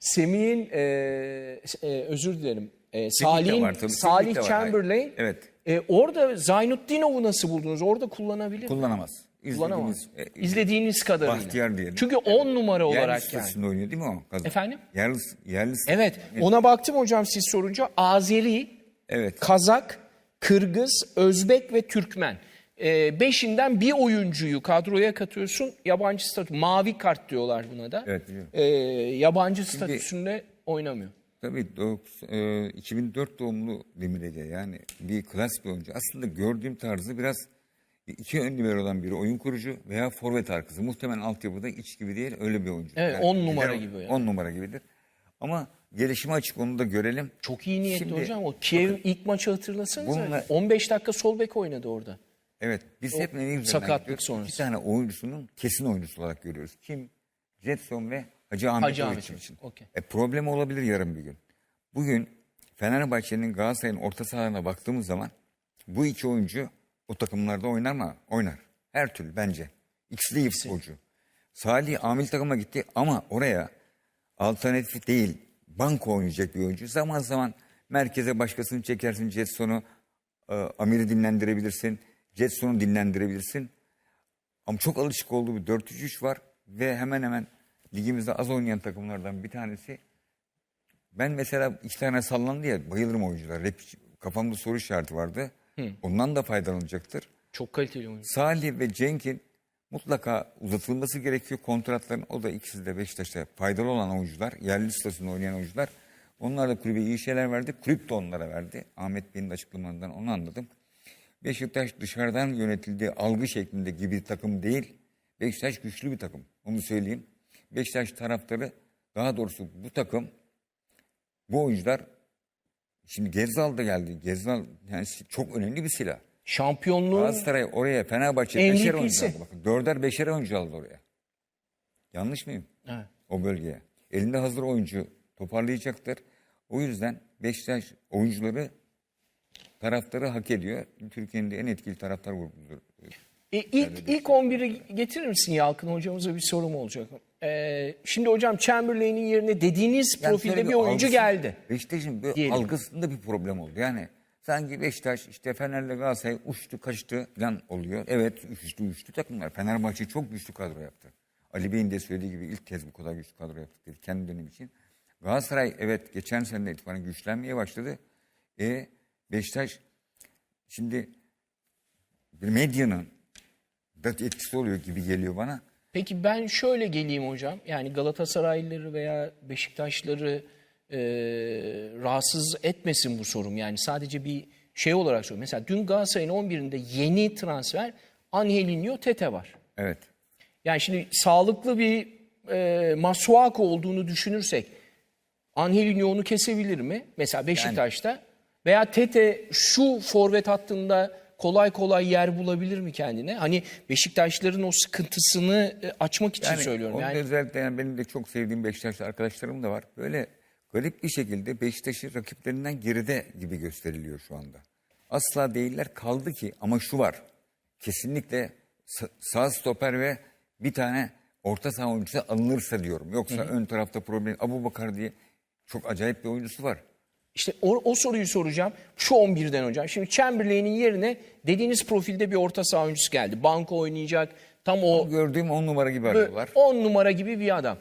Semih'in e, e, özür dilerim. E, Salih'in var tabii, Salih de var. Chamberlain. Evet. E, orada Zaynutdinov'u nasıl buldunuz? Orada kullanabilir mi? Kullanamaz. Kullanamaz. İzlediğimiz, e, İzlediğiniz kadarıyla. Bahtiyar diyelim. Çünkü 10 numara yerli olarak yani. statüsünde oynuyor değil mi o? kadın? Efendim? Yerli, yerli Evet. Ona baktım hocam siz sorunca. Azeri, Evet. Kazak, Kırgız, Özbek ve Türkmen. E, beşinden bir oyuncuyu kadroya katıyorsun. Yabancı statü. Mavi kart diyorlar buna da. Evet, biliyorum. E, yabancı statüsünde oynamıyor. Tabii dok- e, 2004 doğumlu Demir Ege yani bir klas bir oyuncu. Aslında gördüğüm tarzı biraz iki ön liberodan biri oyun kurucu veya forvet arkası. Muhtemelen altyapıda iç gibi değil öyle bir oyuncu. Evet, on numara gibi yani. 10 numara gibidir. Ama gelişime açık onu da görelim. Çok iyi niyetli Şimdi- hocam. O Kiev ilk maçı hatırlasanıza. Bununla- 15 dakika sol bek oynadı orada. Evet biz hep neyin üzerinden sakatlık gidiyoruz? sonrası. İki tane oyuncusunun kesin oyuncusu olarak görüyoruz. Kim? Jetson ve Hacı Ahmet Hacı Ahmet için. Oruç, okey. E, problem olabilir yarın bir gün. Bugün Fenerbahçe'nin Galatasaray'ın orta sahalarına baktığımız zaman bu iki oyuncu o takımlarda oynar mı? Oynar. Her türlü bence. İkisi de iyi futbolcu. Salih amil takıma gitti ama oraya alternatif değil banko oynayacak bir oyuncu. Zaman zaman merkeze başkasını çekersin Jetson'u e, Amir'i dinlendirebilirsin. Jetson'u dinlendirebilirsin. Ama çok alışık olduğu bir 4-3-3 var ve hemen hemen ligimizde az oynayan takımlardan bir tanesi. Ben mesela iki tane sallandı ya bayılırım oyuncular. Hep kafamda soru işareti vardı. Ondan da faydalanacaktır. Çok kaliteli oyuncu. Salih ve Cenk'in mutlaka uzatılması gerekiyor kontratların. O da ikisi de Beşiktaş'ta faydalı olan oyuncular. Yerli statüsünde oynayan oyuncular. Onlar da kulübe iyi şeyler verdi. Kulüp de onlara verdi. Ahmet Bey'in açıklamalarından onu anladım. Beşiktaş dışarıdan yönetildiği algı şeklinde gibi bir takım değil. Beşiktaş güçlü bir takım. Onu söyleyeyim. Beşiktaş taraftarı daha doğrusu bu takım bu oyuncular şimdi Gezzal da geldi. Gezzal yani çok önemli bir silah. Şampiyonluğun Galatasaray oraya Fenerbahçe beşer oyuncu aldı. Bakın dörder beşer oyuncu aldı oraya. Yanlış mıyım? Evet. O bölgeye. Elinde hazır oyuncu toparlayacaktır. O yüzden Beşiktaş oyuncuları taraftarı hak ediyor. Türkiye'nin de en etkili taraftar grubudur. E, ilk, ilk 11'i getirir misin Yalkın hocamıza bir sorum olacak. E, şimdi hocam Chamberlain'in yerine dediğiniz Yani profilde bir oyuncu algısı- geldi. Beşiktaş'ın bir algısında bir problem oldu. Yani sanki Beşiktaş işte Fener'le Galatasaray uçtu kaçtı falan oluyor. Evet güçlü güçlü takımlar. Fenerbahçe çok güçlü kadro yaptı. Ali Bey'in de söylediği gibi ilk kez bu kadar güçlü kadro yaptık dedi kendi dönemi için. Galatasaray evet geçen sene itibaren güçlenmeye başladı. E Beşiktaş şimdi bir medyanın da etkisi oluyor gibi geliyor bana. Peki ben şöyle geleyim hocam. Yani Galatasaraylıları veya Beşiktaşları e, rahatsız etmesin bu sorum. Yani sadece bir şey olarak söylüyorum. Mesela dün Galatasaray'ın 11'inde yeni transfer Angelinho Tete var. Evet. Yani şimdi sağlıklı bir e, Masuako olduğunu düşünürsek Angelinho onu kesebilir mi? Mesela Beşiktaş'ta. Veya Tete şu forvet hattında kolay kolay yer bulabilir mi kendine? Hani Beşiktaşların o sıkıntısını e, açmak için söylüyorum. orada Yani özellikle yani benim de çok sevdiğim Beşiktaşlı arkadaşlarım da var. Böyle garip bir şekilde Beşiktaş'ı rakiplerinden geride gibi gösteriliyor şu anda. Asla değiller kaldı ki ama şu var. Kesinlikle sa- sağ stoper ve bir tane orta saha oyuncusu alınırsa diyorum. Yoksa ön tarafta problem. Abu Bakar diye çok acayip bir oyuncusu var. İşte o, o soruyu soracağım. Şu 11'den hocam. Şimdi Chamberlain'in yerine dediğiniz profilde bir orta saha oyuncusu geldi. Banko oynayacak. Tam o Gördüğüm on numara gibi arıyorlar. 10 numara gibi bir adam.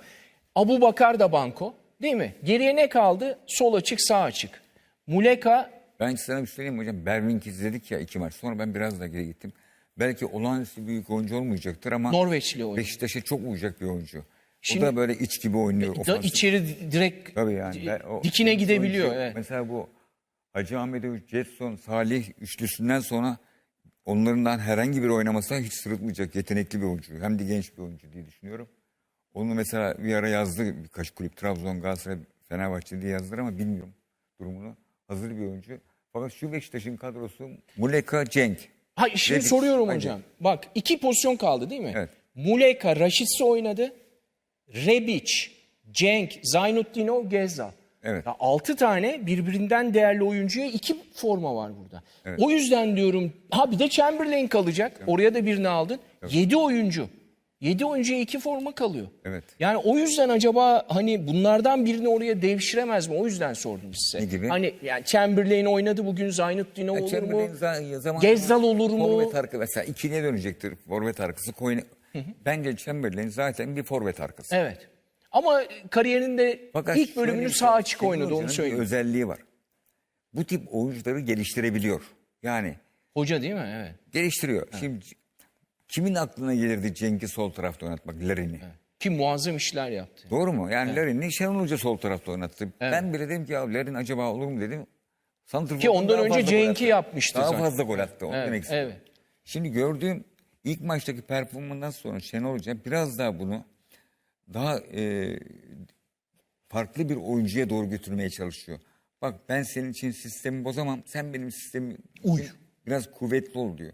Abu Bakar da banko değil mi? Geriye ne kaldı? Sol açık sağ açık. Muleka Ben sana bir şey söyleyeyim mi hocam? Berwink izledik ya iki maç. Sonra ben biraz da geri gittim. Belki olağanüstü büyük oyuncu olmayacaktır ama Norveçli oyuncu. Beşiktaş'a çok uyacak bir oyuncu. Şimdi- o da böyle iç gibi oynuyor. da ofansif. içeri di- direkt Tabii yani. Ben o- dikine gidebiliyor. oyuncu- Evet. Mesela bu Hacı Ahmetoviç, Jetson, Salih üçlüsünden sonra onlarından herhangi bir oynamasına hiç sırıtmayacak yetenekli bir oyuncu. Hem de genç bir oyuncu diye düşünüyorum. Onu mesela bir ara yazdı birkaç kulüp. Trabzon, Galatasaray, Fenerbahçe diye yazdılar ama bilmiyorum durumunu. Hazır bir oyuncu. Fakat şu Beşiktaş'ın kadrosu Muleka Cenk. Hayır şimdi Rebic, soruyorum hadi. hocam. Bak iki pozisyon kaldı değil mi? Evet. Muleka, Raşitsi oynadı. Rebic, Cenk, Zaynutdinov, Gezzal. Evet. Ya altı tane birbirinden değerli oyuncuya iki forma var burada. O yüzden diyorum ha bir de Chamberlain kalacak. Oraya da birini aldın. Yedi oyuncu. 7 oyuncuya 2 forma kalıyor. Evet. Yani o yüzden acaba hani bunlardan birini oraya devşiremez mi? O yüzden sordum size. Ne gibi? Hani yani Chamberlain oynadı bugün Zaynuddin olur mu? Gezzal olur mu? Forvet arkası mesela ikiliye dönecektir forvet arkası. Bence Chamberlain zaten bir forvet arkası. Evet. Ama kariyerinde Fakat ilk bölümünü bir sağ şey, açık oynadı onu söyleyeyim. özelliği var. Bu tip oyuncuları geliştirebiliyor. Yani Hoca değil mi? Evet. geliştiriyor. Şimdi kimin aklına gelirdi Cenk'i sol tarafta oynatmak Larin'i? Ki muazzam işler yaptı. Doğru mu? Yani Larin'i Şenol Hoca sol tarafta oynattı. Ben bile dedim ki ya Larin acaba olur mu dedim. Santrfor'dan Ki ondan daha önce fazla gol Cenk'i attı. yapmıştı Daha zaten. fazla gol attı. Onu Evet, demek istiyorum. evet. Şimdi gördüğüm ilk maçtaki performansından sonra Şenol Hoca biraz daha bunu daha e, farklı bir oyuncuya doğru götürmeye çalışıyor. Bak ben senin için sistemi bozamam. Sen benim sistemim Uy. biraz kuvvetli ol diyor.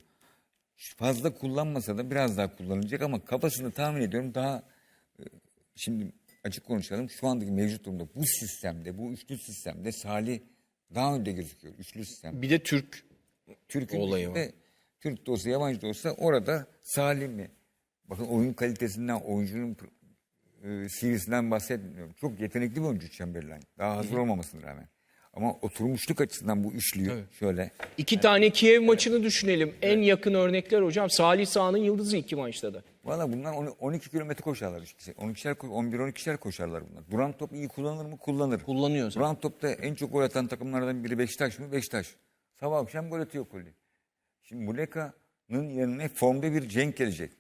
Fazla kullanmasa da biraz daha kullanılacak ama kafasını tahmin ediyorum daha e, şimdi açık konuşalım. Şu andaki mevcut durumda bu sistemde, bu üçlü sistemde Salih daha önde gözüküyor. Üçlü sistem. Bir de Türk Türk'ün Olayı içinde, Türk de olsa yabancı da olsa orada Salim mi? Bakın oyun kalitesinden, oyuncunun e, CV'sinden bahsetmiyorum. Çok yetenekli bir oyuncu Chamberlain. Daha hazır olmamasına rağmen. Ama oturmuşluk açısından bu üçlüyü şöyle. İki tane Kiev maçını düşünelim. En yakın örnekler hocam. Salih Sağ'ın yıldızı iki maçta da. Valla bunlar on- 12 kilometre koşarlar. işte. 12'şer, ko- 11-12'şer koşarlar bunlar. Duran top iyi kullanır mı? Kullanır. Kullanıyor zaten. Duran topta en çok gol atan takımlardan biri Beşiktaş mı? Beşiktaş. Sabah akşam gol atıyor Kulli. Şimdi Muleka'nın yerine formda bir Cenk gelecek.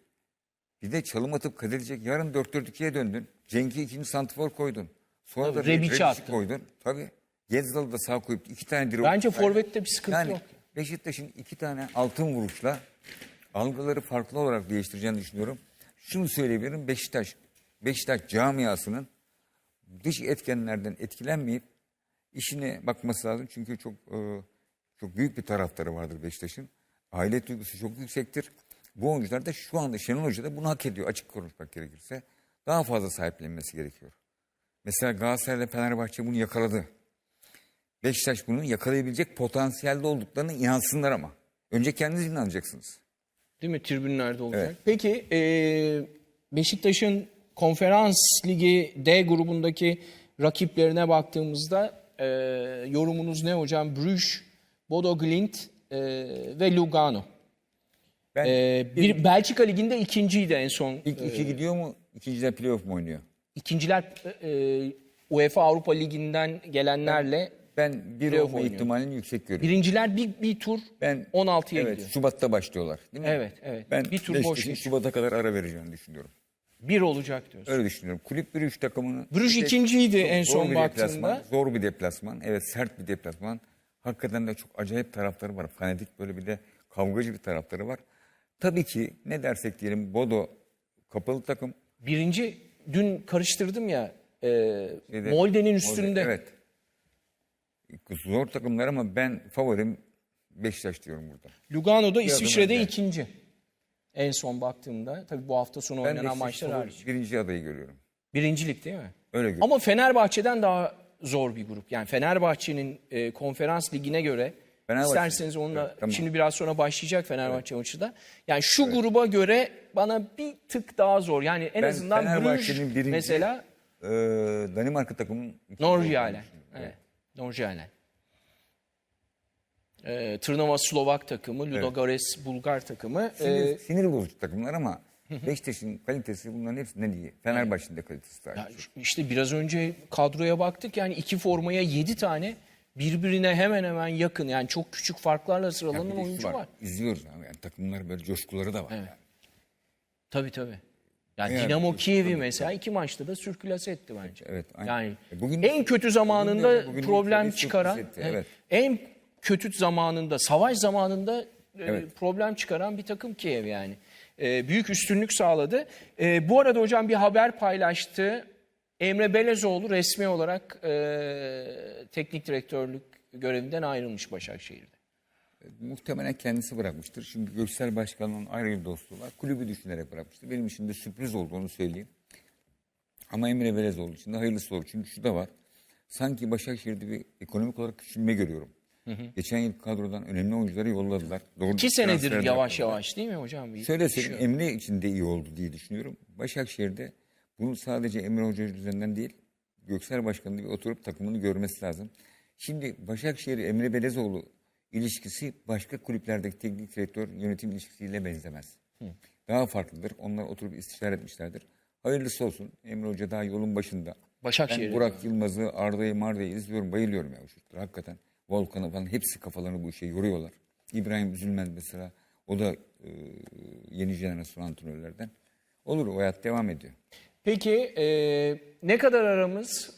Bir de çalım atıp kadirecek. Yarın 4-4-2'ye döndün. Cenk'i ikinci santifor koydun. Sonra Tabii, da Rebic'i attın. koydun. Tabii. Gezzal'ı da sağ koyup iki tane direkt. Bence forvette bir sıkıntı yani yok. Beşiktaş'ın iki tane altın vuruşla algıları farklı olarak değiştireceğini düşünüyorum. Şunu söyleyebilirim. Beşiktaş, Beşiktaş camiasının dış etkenlerden etkilenmeyip işine bakması lazım. Çünkü çok e, çok büyük bir taraftarı vardır Beşiktaş'ın. Aile duygusu çok yüksektir. Bu oyuncular da şu anda Şenol Hoca da bunu hak ediyor açık konuşmak gerekirse. Daha fazla sahiplenmesi gerekiyor. Mesela Galatasaray ile Fenerbahçe bunu yakaladı. Beşiktaş bunu yakalayabilecek potansiyelde olduklarına inansınlar ama. Önce kendiniz inanacaksınız. Değil mi? Tribünlerde olacak. Evet. Peki e, Beşiktaş'ın konferans ligi D grubundaki rakiplerine baktığımızda e, yorumunuz ne hocam? Bruges, Bodo Glimt e, ve Lugano. Ben E, bir Belçika liginde ikinciydi en son. ilk iki gidiyor mu? İkinciden playoff mu oynuyor? İkinciler e, UEFA Avrupa Ligi'nden gelenlerle Ben bir Playoff olma oynuyor. ihtimalini yüksek görüyorum. birinciler bir, bir tur Ben 16'ya evet, gidiyor. Şubat'ta başlıyorlar. Değil mi? Evet, evet. Ben Bir tur boş Beşiktaş'ın geçiyor. Şubat'a kadar ara vereceğini düşünüyorum. Bir olacak diyorsun. Öyle düşünüyorum. Kulüp Brüj takımını... Bruges Bir ikinciydi en zor son bir baktığımda. deplasman, Zor bir deplasman. Evet sert bir deplasman. Hakikaten de çok acayip taraftarı var. Fanatik böyle bir de kavgacı bir taraftarı var. Tabii ki ne dersek diyelim Bodo kapalı takım. Birinci dün karıştırdım ya e, Şeyde- Molde'nin üstünde. Evet. Zor takımlar ama ben favorim Beşiktaş diyorum burada. Lugano'da İsviçre'de önde. ikinci. En son baktığımda tabii bu hafta sonu Ben oynanan maçlar hariç. birinci adayı görüyorum. Birincilik değil mi? Öyle görüyorum. Ama Fenerbahçe'den daha zor bir grup. Yani Fenerbahçe'nin e, konferans ligine göre Fenerbahçe. isterseniz onunla Evet, tamam. şimdi biraz sonra başlayacak Fenerbahçe maçı da. Yani şu gruba göre bana bir tık daha zor. Yani en Ben azından Fenerbahçe'nin Bruges birinci- mesela Ee, Danimarka ikinci Norjalen. Evet. Norjalen. Ee, Tırnava Slovak takımı, Ludogorets Bulgar takımı. Ee, Sinir, sinir bozucu takımlar ama Beşiktaş'ın kalitesi bunların hepsinden iyi. Fenerbahçe'nin de kalitesi daha iyi. işte biraz önce kadroya baktık yani iki formaya yedi tane birbirine hemen hemen yakın yani çok küçük farklarla Bir sıralanan de şu oyuncu var. İzliyoruz ama yani takımlar böyle coşkuları da var. yani. Tabii tabii. Yani Evet, Dinamo tabii, Kiev'i mesela iki maçta da sürkülase etti bence. Evet, aynen. Yani E bugün- en kötü zamanında bugün de- bugün de problem çıkaran, etti, evet, evet. en kötü zamanında, savaş zamanında e, Evet. problem çıkaran bir takım Kiev yani. E, büyük üstünlük sağladı. E, bu arada hocam bir haber paylaştı. Emre Belezoğlu resmi olarak e, teknik direktörlük görevinden ayrılmış Başakşehir'de. Muhtemelen kendisi bırakmıştır. Çünkü Göksel Başkan'ın ayrı bir dostluğu var. Kulübü düşünerek bırakmıştır. Benim için de sürpriz oldu onu söyleyeyim. Ama Emre Belezoğlu için de hayırlısı olur. Çünkü şu da var. Sanki Başakşehir'de bir ekonomik olarak küçülme görüyorum. Geçen yıl kadrodan önemli oyuncuları yolladılar. Doğru İki senedir yavaş yaptılar. yavaş değil mi hocam? Söyleyeyim Emre için de iyi oldu diye düşünüyorum. Başakşehir'de bunu sadece Emre Hoca üzerinden değil Göksel Başkan'ın bir oturup takımını görmesi lazım. Şimdi Başakşehir Emre Belezoğlu ilişkisi başka kulüplerdeki teknik direktör yönetim ilişkisiyle benzemez. Daha farklıdır. Onlar oturup istişare etmişlerdir. Hayırlısı olsun. Emre Hoca daha yolun başında. Başakşehir'e Ben Burak Yılmaz'ı, Arda'yı, Marda'yı izliyorum. Bayılıyorum ya bu çocuklar. Hakikaten Volkan'ı falan hepsi kafalarını bu işe yoruyorlar. İbrahim Üzülmez mesela. O da e, yeni jenerasyon antrenörlerden. Olur o hayat devam ediyor. Peki e, ne kadar aramız?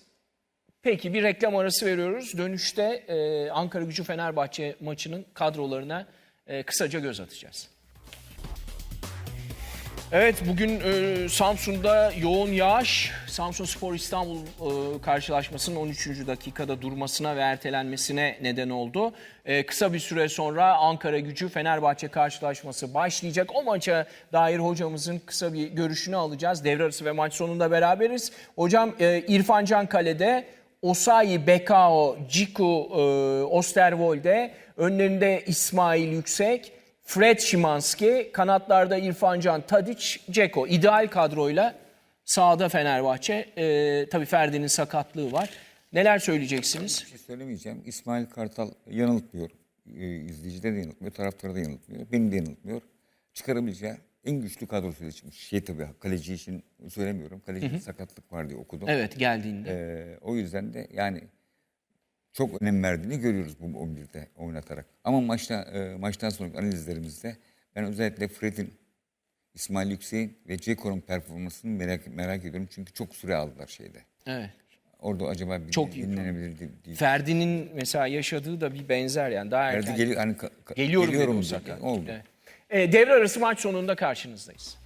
Peki bir reklam arası veriyoruz. Dönüşte e, Ankara Gücü Fenerbahçe maçının kadrolarına e, kısaca göz atacağız. Evet bugün e, Samsun'da yoğun yağış Samsun Spor İstanbul e, karşılaşmasının 13. dakikada durmasına ve ertelenmesine neden oldu. E, kısa bir süre sonra Ankara Gücü Fenerbahçe karşılaşması başlayacak. O maça dair hocamızın kısa bir görüşünü alacağız. Devre arası ve maç sonunda beraberiz. Hocam e, İrfan Can Kale'de Osayi, Bekao, Ciku, e, Osterwolde, önlerinde İsmail Yüksek, Fred Şimanski, kanatlarda İrfan Can, Tadic, Ceko. İdeal kadroyla sahada Fenerbahçe. E, tabii Ferdi'nin sakatlığı var. Neler söyleyeceksiniz? Bir şey söylemeyeceğim. İsmail Kartal yanıltmıyor. E, izleyicileri de yanıltmıyor, taraftarı da yanıltmıyor. Beni de yanıltmıyor. Çıkarabileceği en güçlü kadrosu seçmiş. Şey tabii kaleci için söylemiyorum. Kaleci sakatlık var diye okudum. Evet geldiğinde. Ee, o yüzden de yani çok önem verdiğini görüyoruz bu 11'de oynatarak. Ama maçta e, maçtan sonraki analizlerimizde ben özellikle Fred'in, İsmail Yüksek'in ve Ceko'nun performansını merak, merak ediyorum. Çünkü çok süre aldılar şeyde. Evet. Orada acaba bir Çok dinlenebilir diye. diye. Ferdi'nin mesela yaşadığı da bir benzer yani. Daha Ferdi erken. geliyor, hani ka- ka- Geliyorum, geliyorum dedi o dedi. sakat. Oldu. Evet. E, devre arası maç sonunda karşınızdayız.